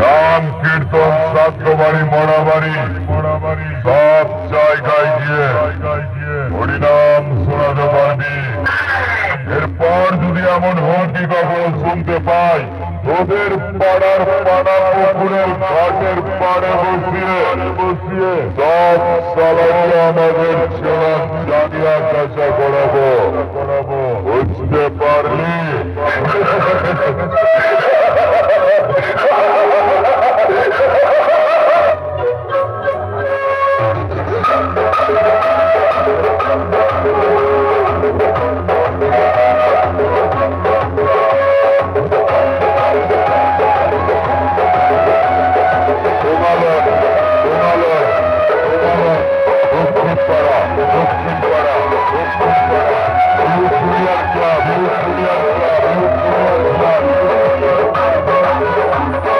রাম কীর্তন শ্রাদ্ধ বাড়ি মরা বাড়ি সব জায়গায় গিয়ে হরিনাম শোনাতে পারবি এরপর যদি এমন হুমকি কখন শুনতে পাই? তোদের পাড়ার পাড়া পুকুরের ঘাটের পাড়ে বসিয়ে বসিয়ে সব সালাকে আমাদের ছেড়া জানিয়া কাছা করাবো